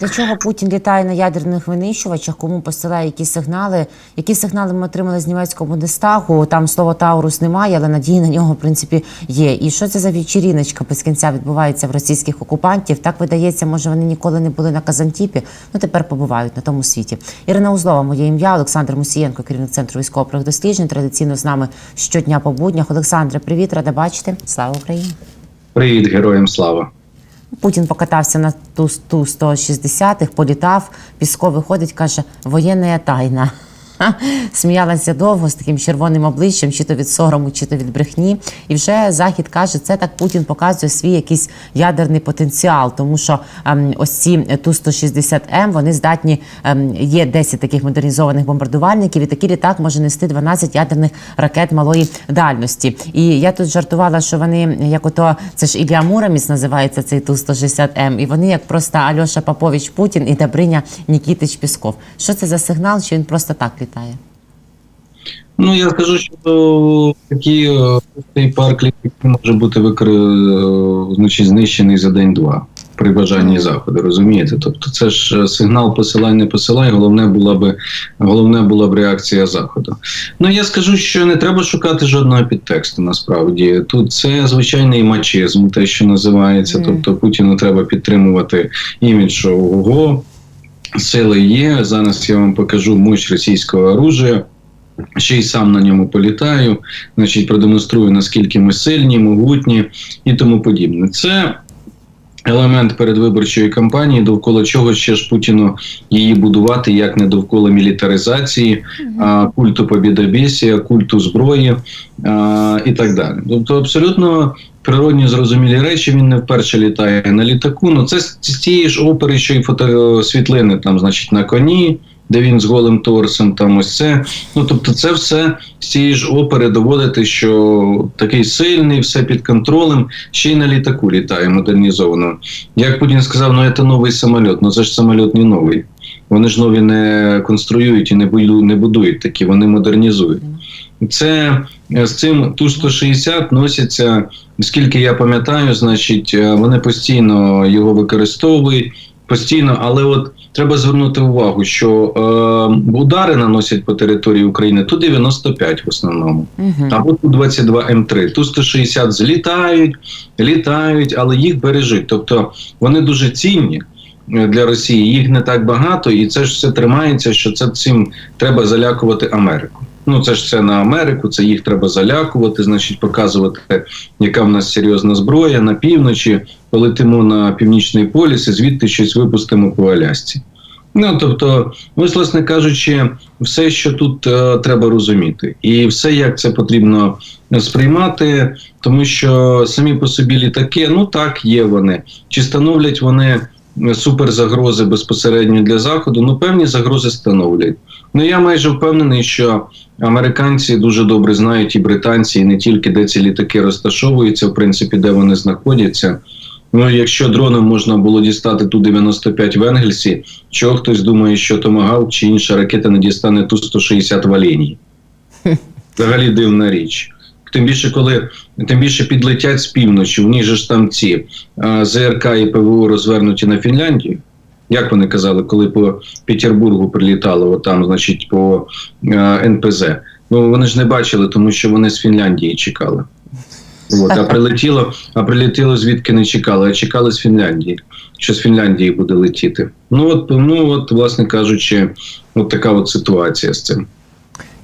Для чого Путін літає на ядерних винищувачах? Кому посилає які сигнали? Які сигнали ми отримали з німецького Бундестагу? Там слово Таурус немає, але надії на нього в принципі є. І що це за вечіріночка без кінця відбувається в російських окупантів? Так видається, може вони ніколи не були на Казантіпі. Ну тепер побувають на тому світі. Ірина Узлова, моє ім'я, Олександр Мусієнко, керівник центру військових досліджень. Традиційно з нами щодня по буднях. Олександре, привіт, рада бачити. Слава Україні! Привіт, героям слава. Путін покатався на ту ту 160-х, політав. Піско виходить, каже, воєнна тайна. Сміялася довго з таким червоним обличчям, чи то від сорому, чи то від брехні. І вже захід каже, це так Путін показує свій якийсь ядерний потенціал, тому що ем, ось ці ту 160 м вони здатні ем, є 10 таких модернізованих бомбардувальників, і такий літак може нести 12 ядерних ракет малої дальності. І я тут жартувала, що вони як ото це ж Ілля Муромець називається цей ту 160 м і вони як просто Альоша Попович Путін і Добриня Нікітич Пісков. Що це за сигнал? Чи він просто так літає? Ну я скажу, що е, цей парк літаків може бути викор... е, значить, знищений за день-два при бажанні заходу. Розумієте? Тобто, це ж е, сигнал посилай, не посилай. Головне була би головне була б реакція заходу. Ну я скажу, що не треба шукати жодного підтексту. Насправді тут це звичайний мачизм, те, що називається. Мгм. Тобто Путіну треба підтримувати імідж, ого, сили є. Зараз я вам покажу мощь російського оружия. Ще й сам на ньому політаю, значить, продемонструю, наскільки ми сильні, могутні і тому подібне. Це елемент передвиборчої кампанії, довкола чого ще ж Путіну її будувати, як не довкола мілітаризації, а, культу побідобєсія, культу зброї і так далі. Тобто, абсолютно природні зрозумілі речі. Він не вперше літає на літаку. Ну це з тієї ж опери, що і фотосвітлини, там, значить, на коні. Де він з голим торсом, там ось це. Ну тобто, це все з цієї ж опери доводити, що такий сильний, все під контролем, ще й на літаку літає модернізовано. Як Путін сказав, ну це новий самоліт. Ну це ж самоліт не новий. Вони ж нові не конструюють і не не будують такі, вони модернізують. Це е, з цим Ту-160 носяться, скільки я пам'ятаю, значить, е, вони постійно його використовують, постійно, але от треба звернути увагу, що е, удари наносять по території України ту 95 в основному. Угу. Або ту 22 М3. Ту 160 злітають, літають, але їх бережуть. Тобто вони дуже цінні е, для Росії. Їх не так багато, і це ж все тримається, що це цим треба залякувати Америку. Ну, це ж все на Америку, це їх треба залякувати, значить, показувати, яка в нас серйозна зброя на півночі, полетимо на північний поліс і звідти щось випустимо по Алясці. Ну тобто, ось, власне кажучи, все, що тут е, треба розуміти, і все, як це потрібно сприймати, тому що самі по собі літаки, ну так, є вони. Чи становлять вони суперзагрози безпосередньо для заходу? Ну, певні загрози становлять. Ну я майже впевнений, що американці дуже добре знають і британці, і не тільки де ці літаки розташовуються, в принципі, де вони знаходяться. Ну, якщо дроном можна було дістати ту 95 в Енгельсі, чого хтось думає, що Томагавк чи інша ракета не дістане ту 160 в Оленії? Взагалі дивна річ. Тим більше, коли тим більше підлетять з півночі, в них же ж там ці а, ЗРК і ПВО розвернуті на Фінляндію. Як вони казали, коли по Петербургу прилітало, там, значить, по а, НПЗ. Ну вони ж не бачили, тому що вони з Фінляндії чекали. От, а прилетіло, а прилетіло звідки не чекали, а чекали з Фінляндії, що з Фінляндії буде летіти. Ну от, ну от, власне кажучи, от така от ситуація з цим.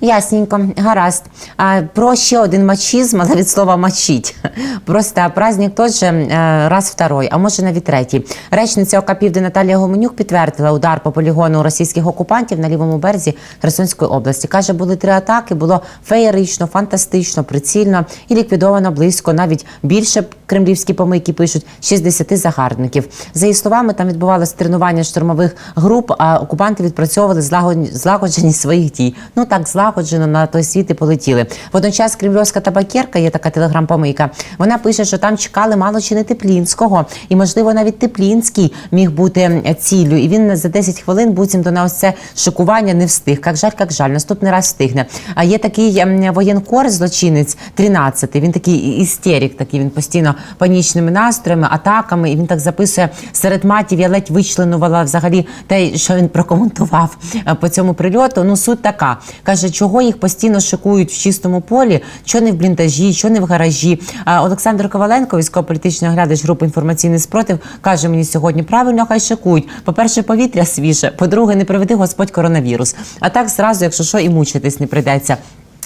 Ясненько, гаразд. А, про ще один мачізм, але від слова мачить. Просто праздник же е, раз второй, а може навіть третій. Речниця ОК Наталія Гоменюк підтвердила удар по полігону російських окупантів на лівому березі Херсонської області. Каже, були три атаки, було феєрично, фантастично, прицільно і ліквідовано близько, навіть більше кремлівські помийки пишуть 60 загарбників. За її словами, там відбувалося тренування штурмових груп, а окупанти відпрацьовували злагод- злагодженість своїх дій. Ну так злагоджено злагоджено на той світ і полетіли. Водночас кремльовська табакерка, є така телеграм-помийка. Вона пише, що там чекали мало чи не Теплінського, і можливо навіть Теплінський міг бути ціллю. І він за 10 хвилин буцімто на ось це шокування не встиг. Як жаль, як жаль, наступний раз встигне. А є такий ем, воєнкор, злочинець 13-й, Він такий істерик, такий він постійно панічними настроями, атаками. І він так записує серед матів. Я ледь вичленувала взагалі те, що він прокоментував е, по цьому прильоту. Ну суть така каже, чого їх постійно шикують в чистому полі, що не в бліндажі, що не в гаражі. Олександр Коваленко, військово-політичний оглядач групи інформаційний спротив, каже мені сьогодні правильно, хай шикують. По-перше, повітря свіже. По-друге, не приведи Господь коронавірус. А так зразу, якщо що, і мучитись не прийдеться.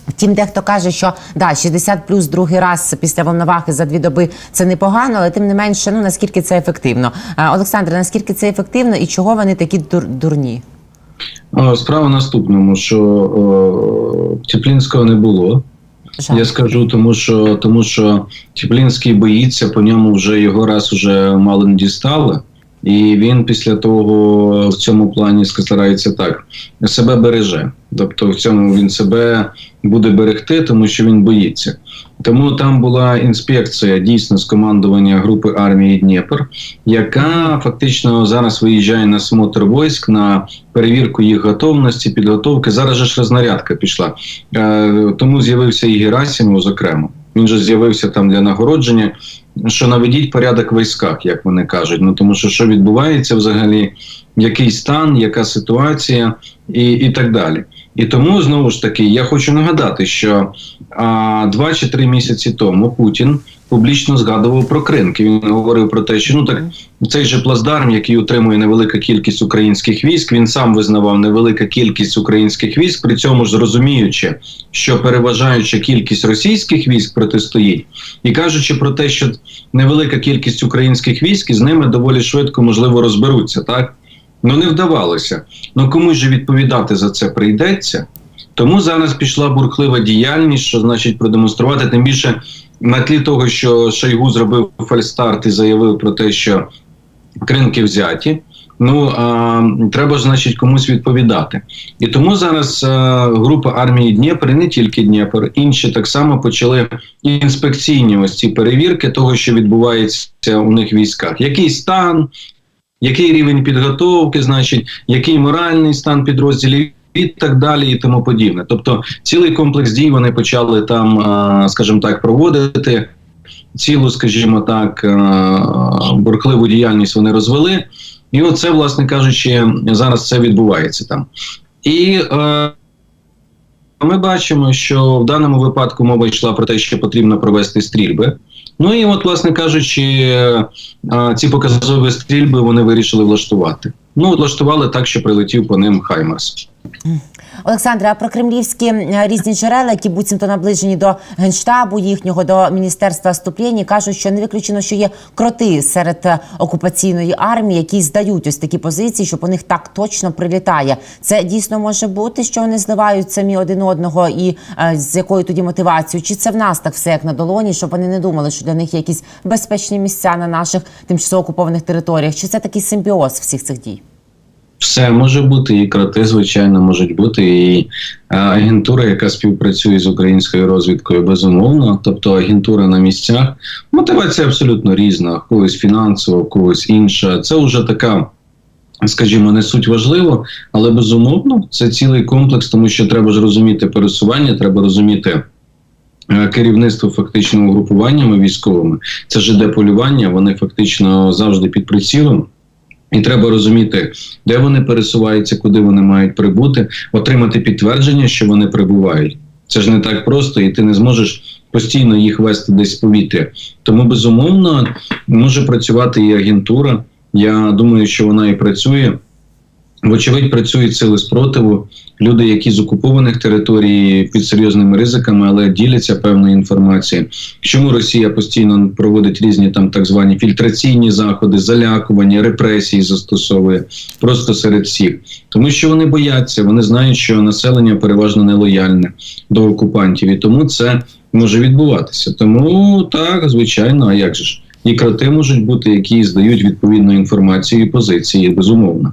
Втім, дехто каже, що да, 60 плюс другий раз після волновахи за дві доби це непогано, але тим не менше, ну наскільки це ефективно. Олександр, наскільки це ефективно і чого вони такі дур- дурні? Справа в наступному, що о, Теплінського не було. Жаль. Я скажу, тому що тому що Теплінський боїться, по ньому вже його раз уже мало не дістали. І він після того в цьому плані старається так себе береже. Тобто в цьому він себе буде берегти, тому що він боїться. Тому там була інспекція дійсно з командування групи армії Дніпр, яка фактично зараз виїжджає на смотр військ на перевірку їх готовності, підготовки. Зараз же ж рознарядка пішла. Е, тому з'явився і Герасимов, зокрема. Він же з'явився там для нагородження. Що наведіть порядок в військах, як вони кажуть. Ну тому що що відбувається взагалі, який стан, яка ситуація, і, і так далі. І тому знову ж таки я хочу нагадати, що а, два чи три місяці тому Путін публічно згадував про кринки. Він говорив про те, що ну так цей же плацдарм, який утримує невелика кількість українських військ, він сам визнавав невелика кількість українських військ, при цьому ж розуміючи, що переважаюча кількість російських військ протистоїть, і кажучи про те, що невелика кількість українських військ і з ними доволі швидко можливо розберуться, так ну не вдавалося. Ну комусь же відповідати за це прийдеться. Тому зараз пішла бурхлива діяльність, що значить продемонструвати тим більше на тлі того, що Шойгу зробив фальстарт і заявив про те, що кринки взяті. Ну а, треба ж, значить, комусь відповідати. І тому зараз а, група армії Дніпр, не тільки Дніпр, інші так само почали інспекційні ось ці перевірки того, що відбувається у них в військах. Який стан, який рівень підготовки, значить, який моральний стан підрозділів. І так далі, і тому подібне. Тобто, цілий комплекс дій вони почали там, скажімо так, проводити. Цілу, скажімо так, а, бурхливу діяльність вони розвели. І оце, власне кажучи, зараз це відбувається там. І е, ми бачимо, що в даному випадку мова йшла про те, що потрібно провести стрільби. Ну і от, власне кажучи, е, ці показові стрільби вони вирішили влаштувати. Ну, влаштували так, що прилетів по ним Хаймарс. Олександре, а про кремлівські е, різні джерела, які буцімто наближені до генштабу їхнього до міністерства вступлення, кажуть, що не виключено, що є кроти серед е, окупаційної армії, які здають ось такі позиції, що по них так точно прилітає. Це дійсно може бути, що вони зливають самі один одного, і е, з якою тоді мотивацією? Чи це в нас так все як на долоні, щоб вони не думали, що для них є якісь безпечні місця на наших тимчасово окупованих територіях? Чи це такий симбіоз всіх цих дій? Все може бути, і кроти, звичайно, можуть бути, і е, агентура, яка співпрацює з українською розвідкою, безумовно. Тобто агентура на місцях. Мотивація абсолютно різна, когось фінансова, когось інша. Це вже така. Скажімо, не суть важливо, але безумовно це цілий комплекс, тому що треба ж розуміти пересування, треба розуміти е, керівництво фактично угрупуваннями військовими. Це ж іде полювання, вони фактично завжди під прицілом. І треба розуміти, де вони пересуваються, куди вони мають прибути, отримати підтвердження, що вони прибувають. Це ж не так просто, і ти не зможеш постійно їх вести десь повітря. Тому безумовно може працювати і агентура. Я думаю, що вона і працює. Вочевидь, працюють сили спротиву, люди, які з окупованих територій під серйозними ризиками, але діляться певною інформацією. Чому Росія постійно проводить різні там так звані фільтраційні заходи, залякування, репресії застосовує просто серед всіх, тому що вони бояться, вони знають, що населення переважно нелояльне до окупантів, і тому це може відбуватися. Тому так, звичайно, а як же ж? І кроти можуть бути, які здають відповідну інформацію і позиції, безумовно.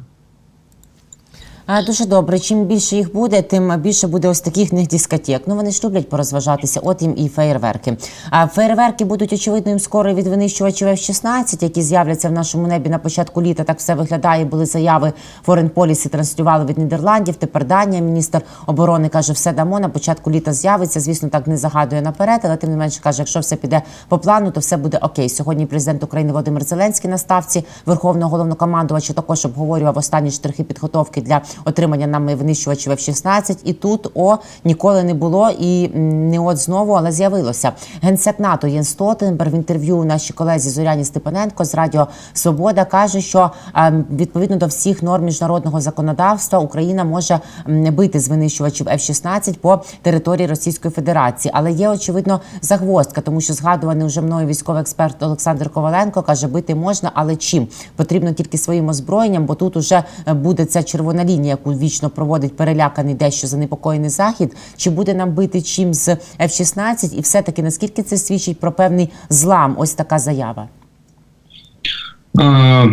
А, Дуже добре. Чим більше їх буде, тим більше буде ось таких них дискотек. Ну вони ж люблять порозважатися. От їм і феєрверки. А феєрверки будуть очевидно їм скоро від винищувачів F-16, які з'являться в нашому небі на початку літа. Так все виглядає. Були заяви Foreign Policy транслювали від Нідерландів. Тепер Данія, міністр оборони каже, все дамо на початку літа з'явиться. Звісно, так не загадує наперед, але тим не менше каже, якщо все піде по плану, то все буде окей. Сьогодні президент України Володимир Зеленський на ставці Верховного головнокомандувача також обговорював останні штрихи підготовки для отримання нами винищувачів F-16. І тут о ніколи не було і не от знову, але з'явилося. Генсек НАТО Єн Столтенберг в інтерв'ю нашій колезі Зоряні Степаненко з Радіо Свобода каже, що відповідно до всіх норм міжнародного законодавства Україна може м, бити з винищувачів F-16 по території Російської Федерації. Але є очевидно загвоздка, тому що згадуваний вже мною військовий експерт Олександр Коваленко каже, бити можна, але чим потрібно тільки своїм озброєнням, бо тут уже е, буде ця червона лінія, яку вічно проводить переляканий дещо занепокоєний захід. Чи буде нам бити чим з F-16? і все таки наскільки це свідчить про певний злам? Ось така заява. А,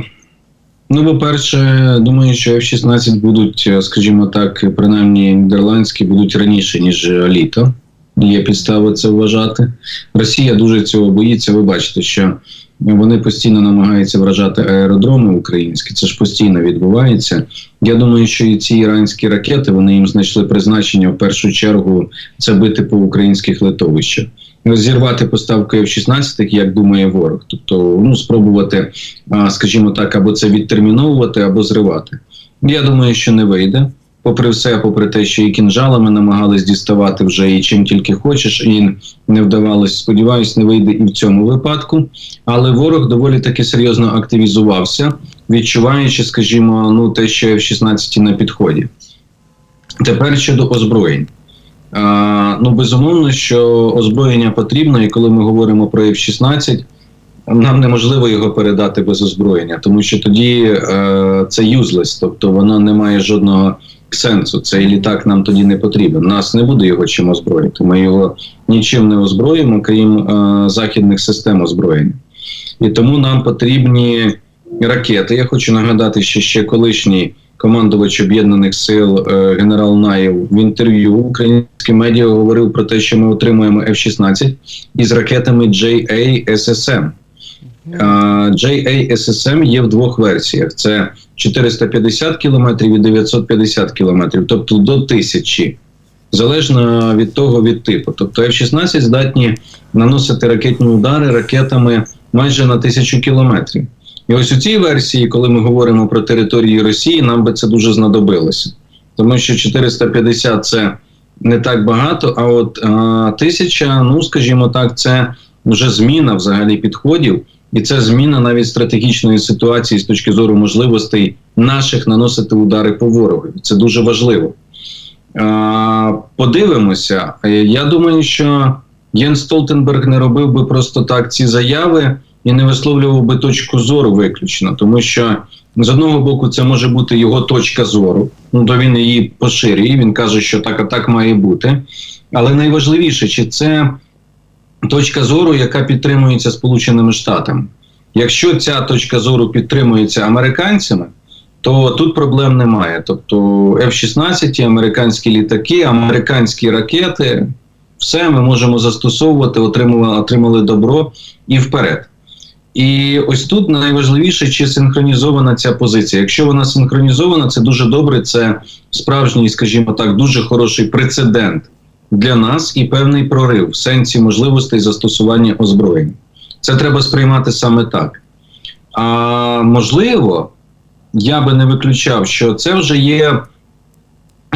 ну, по-перше, думаю, що F-16 будуть, е, скажімо так, принаймні нідерландські будуть раніше, ніж літо. Є підстави це вважати. Росія дуже цього боїться. Ви бачите, що вони постійно намагаються вражати аеродроми українські. Це ж постійно відбувається. Я думаю, що і ці іранські ракети вони їм знайшли призначення в першу чергу це бити по українських литовищах. Розірвати поставку F-16, як думає ворог, тобто ну спробувати, скажімо так, або це відтерміновувати, або зривати. Я думаю, що не вийде. Попри все, попри те, що і кінжалами намагались діставати вже і чим тільки хочеш, і не вдавалось. Сподіваюсь, не вийде і в цьому випадку. Але ворог доволі таки серйозно активізувався, відчуваючи, скажімо, ну те, що F-16 на підході. Тепер щодо озброєнь. А, ну, безумовно, що озброєння потрібно, і коли ми говоримо про F-16, нам неможливо його передати без озброєння, тому що тоді е, це юзлес, тобто воно не має жодного сенсу. Цей літак нам тоді не потрібен. Нас не буде його чим озброїти. Ми його нічим не озброїмо, крім е, західних систем озброєння. І тому нам потрібні ракети. Я хочу нагадати, що ще колишній командувач об'єднаних сил е, генерал Наєв в інтерв'ю українським медіа говорив про те, що ми отримуємо F-16 із ракетами JASSM. А, JASSM є в двох версіях: це 450 км і 950 км, тобто до 1000, залежно від того від типу. Тобто F-16 здатні наносити ракетні удари ракетами майже на 1000 кілометрів. І ось у цій версії, коли ми говоримо про території Росії, нам би це дуже знадобилося, тому що 450 це не так багато, а от а, 1000, ну скажімо так, це вже зміна взагалі підходів. І це зміна навіть стратегічної ситуації з точки зору можливостей наших наносити удари по ворогу. Це дуже важливо. Подивимося. Я думаю, що Єн Столтенберг не робив би просто так ці заяви і не висловлював би точку зору виключно, тому що з одного боку це може бути його точка зору. Ну то він її поширює. Він каже, що так а так має бути. Але найважливіше, чи це точка зору, яка підтримується Сполученими Штатами. Якщо ця точка зору підтримується американцями, то тут проблем немає. Тобто F-16, американські літаки, американські ракети, все ми можемо застосовувати, отримали, отримали добро і вперед. І ось тут найважливіше, чи синхронізована ця позиція. Якщо вона синхронізована, це дуже добре. Це справжній, скажімо так, дуже хороший прецедент для нас і певний прорив в сенсі можливостей застосування озброєння. Це треба сприймати саме так. А можливо, я би не виключав, що це вже є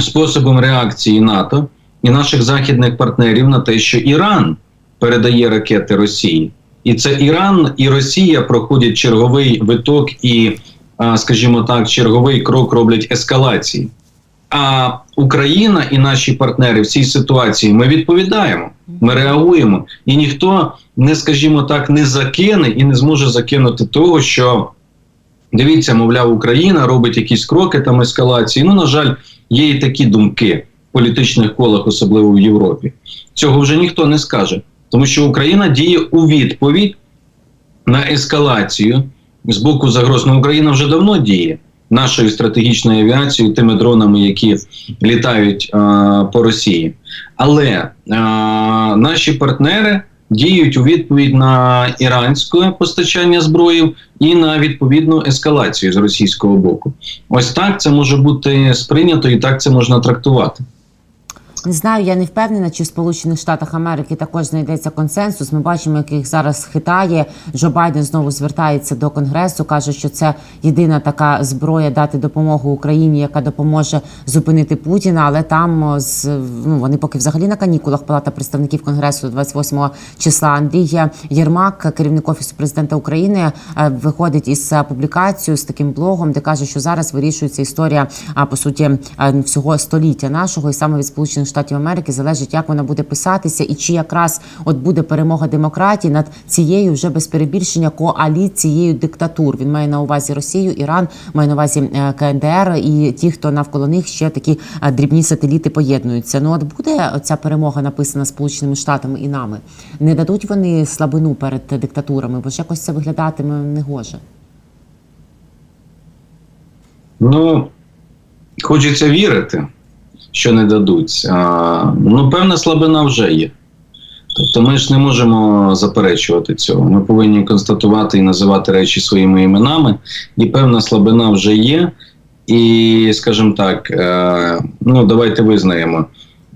способом реакції НАТО і наших західних партнерів на те, що Іран передає ракети Росії. І це Іран і Росія проходять черговий виток і, скажімо так, черговий крок роблять ескалації. А Україна і наші партнери в цій ситуації ми відповідаємо, ми реагуємо, і ніхто не, скажімо так, не закине і не зможе закинути того, що дивіться, мовляв, Україна робить якісь кроки там ескалації. Ну, на жаль, є і такі думки в політичних колах, особливо в Європі. Цього вже ніхто не скаже, тому що Україна діє у відповідь на ескалацію з боку загроз. Ну, Україна вже давно діє. Нашою стратегічною авіацією, тими дронами, які літають е, по Росії. Але е, наші партнери діють у відповідь на іранське постачання зброї і на відповідну ескалацію з російського боку. Ось так це може бути сприйнято, і так це можна трактувати. Не знаю, я не впевнена, чи в Сполучених Штатах Америки також знайдеться консенсус. Ми бачимо, як їх зараз хитає. Джо Байден знову звертається до конгресу, каже, що це єдина така зброя дати допомогу Україні, яка допоможе зупинити Путіна. Але там ну вони поки взагалі на канікулах Палата представників конгресу 28 числа. Андрій Єрмак, керівник офісу президента України, е, виходить із е, публікацією з таким блогом, де каже, що зараз вирішується історія по суті е, всього століття нашого, і саме від Сполучених Штатів Америки залежить, як вона буде писатися, і чи якраз от буде перемога демократії над цією вже без перебільшення коаліцією диктатур. Він має на увазі Росію, Іран, має на увазі е, КНДР і ті, хто навколо них ще такі е, дрібні сателіти поєднуються. Ну от буде ця перемога написана Сполученими Штатами і нами. Не дадуть вони слабину перед диктатурами, бо ж якось це виглядатиме негоже. Ну, хочеться вірити, що не дадуть. А, ну, певна слабина вже є. Тобто ми ж не можемо заперечувати цього. Ми повинні констатувати і називати речі своїми іменами, і певна слабина вже є. І, скажімо так, е, ну давайте визнаємо,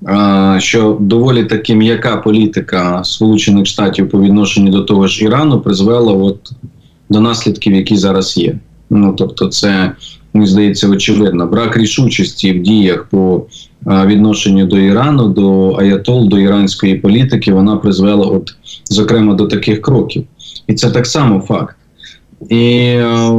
е, що доволі таки м'яка політика Сполучених Штатів по відношенню до того ж Ірану призвела от до наслідків, які зараз є. Ну тобто, це мені здається очевидно. Брак рішучості в діях по е, відношенню до Ірану, до Аятол, до іранської політики, вона призвела, от зокрема, до таких кроків. І це так само факт. І е,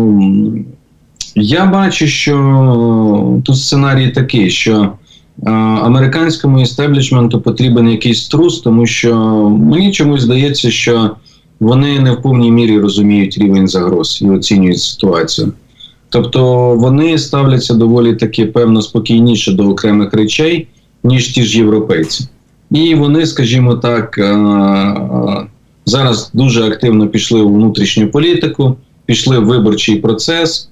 я бачу, що тут сценарій такий, що е, американському істеблішменту потрібен якийсь трус, тому що мені чомусь здається, що вони не в повній мірі розуміють рівень загроз і оцінюють ситуацію. Тобто вони ставляться доволі таки певно спокійніше до окремих речей, ніж ті ж європейці. І вони, скажімо так, е, е, зараз дуже активно пішли у внутрішню політику, пішли в виборчий процес.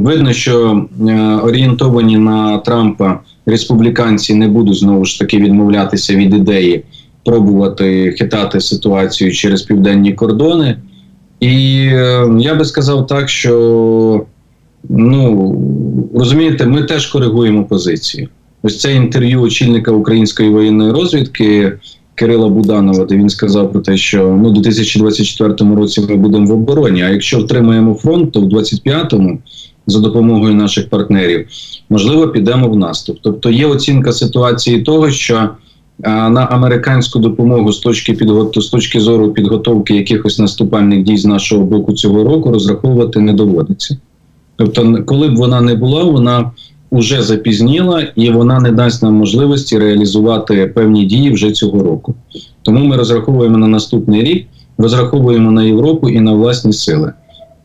Видно, що е, орієнтовані на Трампа республіканці не будуть знову ж таки відмовлятися від ідеї пробувати хитати ситуацію через південні кордони. І е, я би сказав так, що ну розумієте, ми теж коригуємо позицію. Ось це інтерв'ю очільника української воєнної розвідки Кирила Буданова, де він сказав про те, що ну, у 2024 році ми будемо в обороні. А якщо втримаємо фронт, то в 2025-му за допомогою наших партнерів можливо підемо в наступ. Тобто є оцінка ситуації того, що на американську допомогу з точки підготу з точки зору підготовки якихось наступальних дій з нашого боку цього року розраховувати не доводиться. Тобто, коли б вона не була, вона вже запізніла і вона не дасть нам можливості реалізувати певні дії вже цього року. Тому ми розраховуємо на наступний рік, розраховуємо на Європу і на власні сили.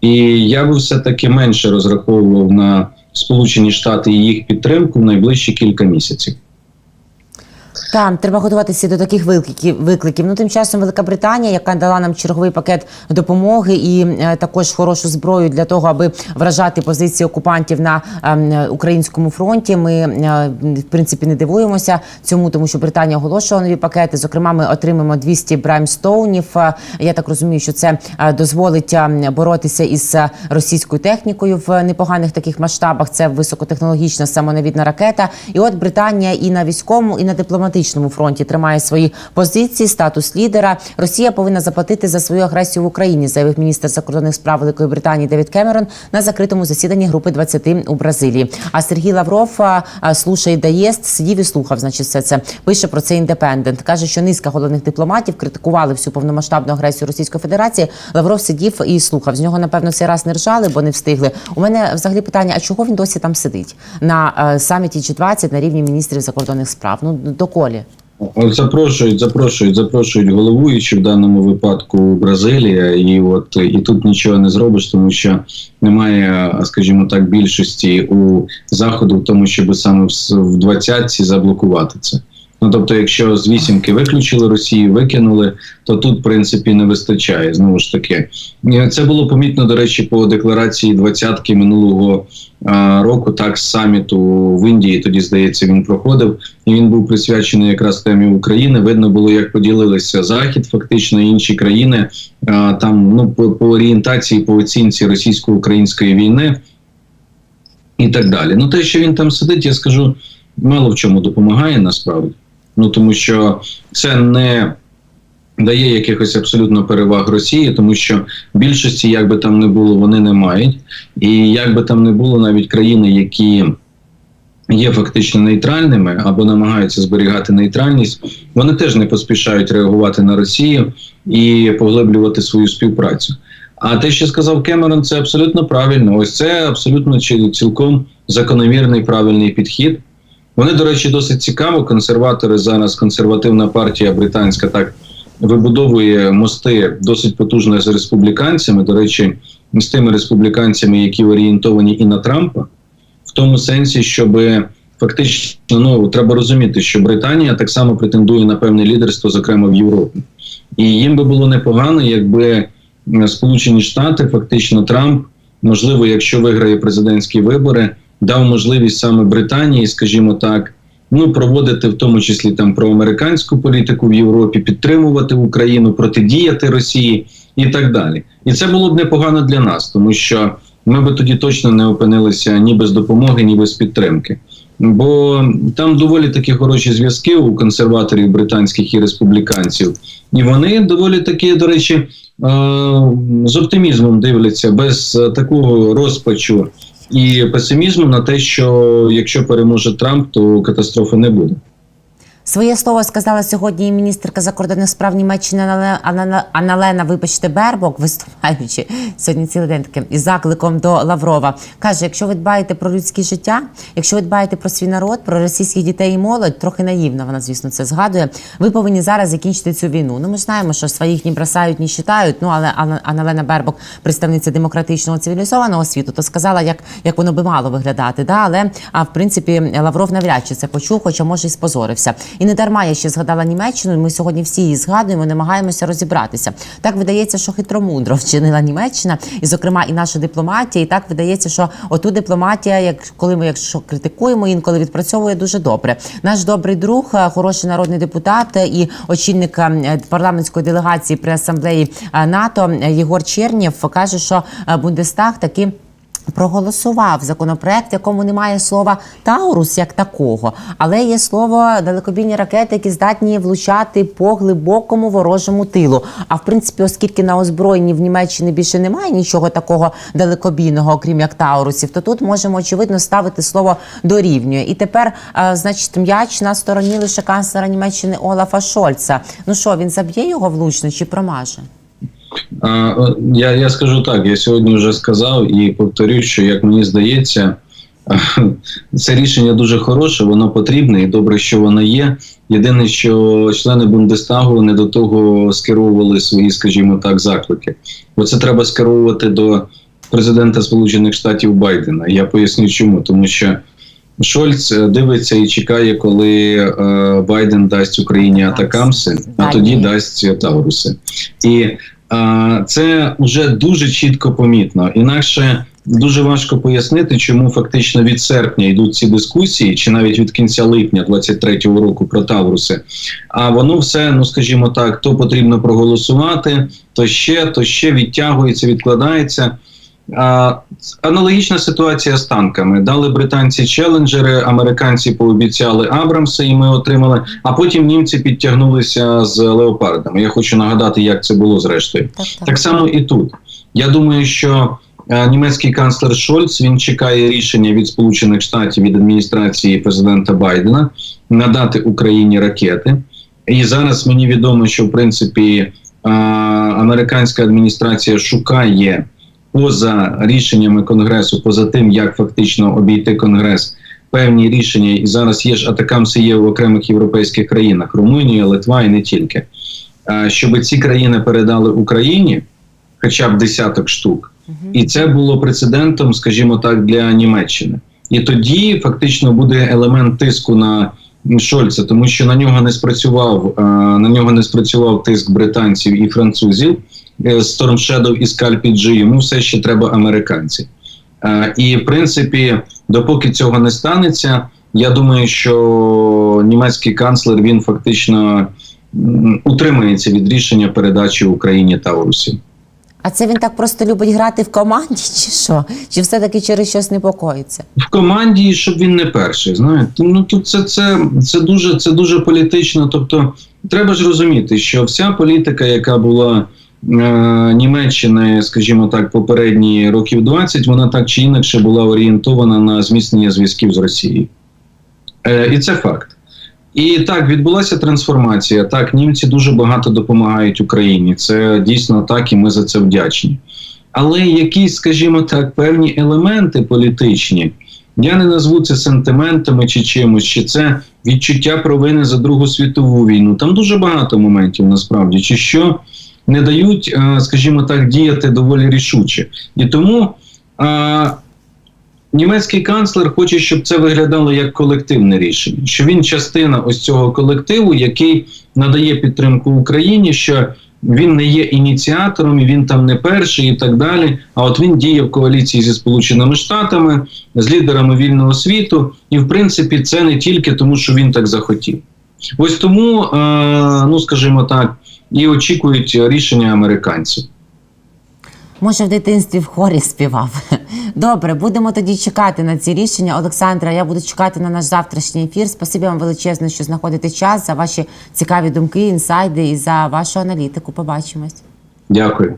І я би все-таки менше розраховував на Сполучені Штати і їх підтримку в найближчі кілька місяців. Так, треба готуватися до таких викликів. викликів. Ну тим часом Велика Британія, яка дала нам черговий пакет допомоги і е, також хорошу зброю для того, аби вражати позиції окупантів на е, українському фронті. Ми е, в принципі не дивуємося цьому, тому що Британія оголошувала нові пакети. Зокрема, ми отримаємо 200 браймстоунів. Е, Я так розумію, що це е, дозволить е, боротися із е, російською технікою в непоганих таких масштабах. Це високотехнологічна самонавідна ракета. І от Британія і на військовому, і на дипломатичному фронті тримає свої позиції, статус лідера. Росія повинна заплатити за свою агресію в Україні, заявив міністр закордонних справ Великої Британії Девід Кемерон на закритому засіданні групи 20 у Бразилії. А Сергій Лавров слушає даєст, сидів і слухав. Значить, все це пише про це індепендент. каже, що низка головних дипломатів критикували всю повномасштабну агресію Російської Федерації. Лавров сидів і слухав. З нього напевно цей раз не ржали, бо не встигли. У мене взагалі питання: а чого він досі там сидить на е, саміті G20 на рівні міністрів закордонних справ? Ну доколі? От запрошують, запрошують, запрошують головуючі в даному випадку Бразилія, і от і тут нічого не зробиш, тому що немає, скажімо так, більшості у заходу в тому, щоб саме в, двадцятці заблокувати це. Ну тобто, якщо з вісімки виключили Росію, викинули, то тут, в принципі, не вистачає. Знову ж таки, це було помітно, до речі, по декларації двадцятки минулого а, року, так саміту в Індії. Тоді здається, він проходив, і він був присвячений якраз темі України. Видно було, як поділилися захід, фактично інші країни. А, там ну по, по орієнтації, по оцінці російсько-української війни і так далі. Ну, те, що він там сидить, я скажу, мало в чому допомагає насправді. Ну тому що це не дає якихось абсолютно переваг Росії, тому що більшості, як би там не було, вони не мають. І як би там не було, навіть країни, які є фактично нейтральними або намагаються зберігати нейтральність, вони теж не поспішають реагувати на Росію і поглиблювати свою співпрацю. А те, що сказав Кемерон, це абсолютно правильно. Ось це абсолютно чи- цілком закономірний правильний підхід. Вони, до речі, досить цікаво. Консерватори зараз, консервативна партія британська, так вибудовує мости досить потужно з республіканцями. До речі, з тими республіканцями, які орієнтовані і на Трампа, в тому сенсі, щоб фактично ну треба розуміти, що Британія так само претендує на певне лідерство, зокрема в Європі, і їм би було непогано, якби Сполучені Штати, фактично Трамп, можливо, якщо виграє президентські вибори, дав можливість саме Британії, скажімо так, ну проводити в тому числі там проамериканську політику в Європі, підтримувати Україну, протидіяти Росії і так далі. І це було б непогано для нас, тому що ми би тоді точно не опинилися ні без допомоги, ні без підтримки. Бо там доволі такі хороші зв'язки у консерваторів британських і республіканців, і вони доволі такі, до речі, е, з оптимізмом дивляться без е, такого розпачу і песимізму на те, що якщо переможе Трамп, то катастрофи не буде. Своє слово сказала сьогодні і міністерка закордонних справ Німеччини Анале- Аналена, вибачте, Бербок, виступаючи сьогодні цілий день таким із закликом до Лаврова. Каже: якщо ви дбаєте про людське життя, якщо ви дбаєте про свій народ, про російських дітей і молодь, трохи наївно вона, звісно, це згадує. Ви повинні зараз закінчити цю війну. Ну ми знаємо, що своїх не бросають, не считають. Ну але Аналена Бербок, представниця демократичного цивілізованого світу, то сказала, як, як воно би мало виглядати. Да? Але а в принципі Лавров навряд чи це почув, хоча може і спозорився. І не дарма я ще згадала Німеччину. Ми сьогодні всі її згадуємо, намагаємося розібратися. Так видається, що хитромудро вчинила Німеччина, і зокрема і наша дипломатія. І так видається, що оту дипломатія, як коли ми якщо критикуємо, інколи відпрацьовує дуже добре. Наш добрий друг, е, хороший народний депутат і очільник е, парламентської делегації при асамблеї е, НАТО Єгор Чернєв каже, що Бундестаг таки. Проголосував законопроект, в якому немає слова Таурус як такого, але є слово далекобійні ракети, які здатні влучати по глибокому ворожому тилу. А в принципі, оскільки на озброєнні в Німеччині більше немає нічого такого далекобійного, окрім як Таурусів, то тут можемо очевидно ставити слово дорівнює. І тепер, е, значить, м'яч на стороні лише канцлера Німеччини Олафа Шольца. Ну що, він заб'є його влучно чи промаже? О, я, я скажу так, я сьогодні вже сказав і повторю, що як мені здається, це рішення дуже хороше, воно потрібне і добре, що воно є. Єдине, що члени Бундестагу не до того скеровували свої, скажімо так, заклики. Бо це треба скеровувати до президента Сполучених Штатів Байдена. Я поясню, чому, тому що. Шольц е, дивиться і чекає, коли е, Байден дасть Україні атакамси, а тоді дасть Тауруси. І це вже дуже чітко помітно. Інакше дуже важко пояснити, чому фактично від серпня йдуть ці дискусії, чи навіть від кінця липня 23-го року про Тавруси. А воно все, ну скажімо так, то потрібно проголосувати, то ще, то ще відтягується, відкладається. Аналогічна ситуація з танками. Дали британці челенджери, американці пообіцяли Абрамси, і ми отримали. А потім німці підтягнулися з леопардами. Я хочу нагадати, як це було зрештою. Так, так. Так само і тут. Я думаю, що е, німецький канцлер Шольц він чекає рішення від Сполучених Штатів від адміністрації президента Байдена надати Україні ракети. І зараз мені відомо, що в принципі е, американська адміністрація шукає поза рішеннями конгресу, поза тим, як фактично обійти конгрес. Певні рішення і зараз є ж атакамси є в окремих європейських країнах Румунія, Литва і не тільки. Щоб ці країни передали Україні хоча б десяток штук, і це було прецедентом, скажімо так, для Німеччини. І тоді фактично буде елемент тиску на Шольца, тому що на нього не спрацював на нього не спрацював тиск британців і французів Storm Shadow і Scalp G, Йому все ще треба американці. Е, І в принципі, допоки цього не станеться, я думаю, що німецький канцлер він фактично утримається від рішення передачі Україні Таурусів. А це він так просто любить грати в команді, чи що? Чи все-таки через щось непокоїться? в команді, щоб він не перший. Знаєте, ну тут це, це, це дуже це дуже політично. Тобто, треба ж розуміти, що вся політика, яка була е, Німеччини, скажімо так, попередні років 20, вона так чи інакше була орієнтована на зміцнення зв'язків з Росією. Е, і це факт. І так відбулася трансформація. Так, німці дуже багато допомагають Україні. Це дійсно так, і ми за це вдячні. Але якісь, скажімо так, певні елементи політичні, я не назву це сентиментами чи чимось, чи це відчуття провини за Другу світову війну. Там дуже багато моментів насправді, чи що не дають, е, скажімо так, діяти доволі рішуче. І тому е, німецький канцлер хоче, щоб це виглядало як колективне рішення, що він частина ось цього колективу, який надає підтримку Україні. що він не є ініціатором, він там не перший і так далі. А от він діє в коаліції зі Сполученими Штатами, з лідерами вільного світу, і в принципі це не тільки тому, що він так захотів. Ось тому, е, ну скажімо так, і очікують рішення американців. Може, в дитинстві в хорі співав. Добре, будемо тоді чекати на ці рішення. Олександра, я буду чекати на наш завтрашній ефір. Спасибі вам величезно, що знаходите час за ваші цікаві думки, інсайди і за вашу аналітику. Побачимось. Дякую.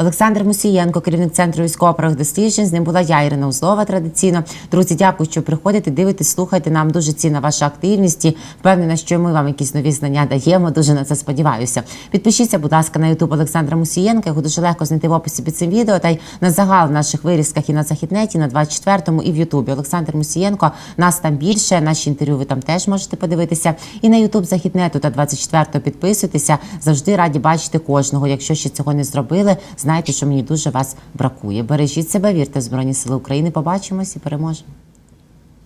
Олександр Мусієнко, керівник центру військово-правих досліджень. З ним була я, Ірина Узлова, традиційно. Друзі, дякую, що приходите, дивитесь, слухайте. Нам дуже цінна ваша активність. і Впевнена, що ми вам якісь нові знання даємо. Дуже на це сподіваюся. Підпишіться, будь ласка, на Ютуб Олександра Мусієнка. Його дуже легко знайти в описі під цим відео. Та й на загал в наших вирізках і на західнеті, на 24-му і в Ютубі. Олександр Мусієнко. Нас там більше. Наші інтерв'ю ви там теж можете подивитися. І на Ютуб Західнету та 24-го підписуйтеся. Завжди раді бачити кожного. Якщо ще цього не зробили, знайте, що мені дуже вас бракує. Бережіть себе, вірте в Збройні Сили України. Побачимось і переможемо.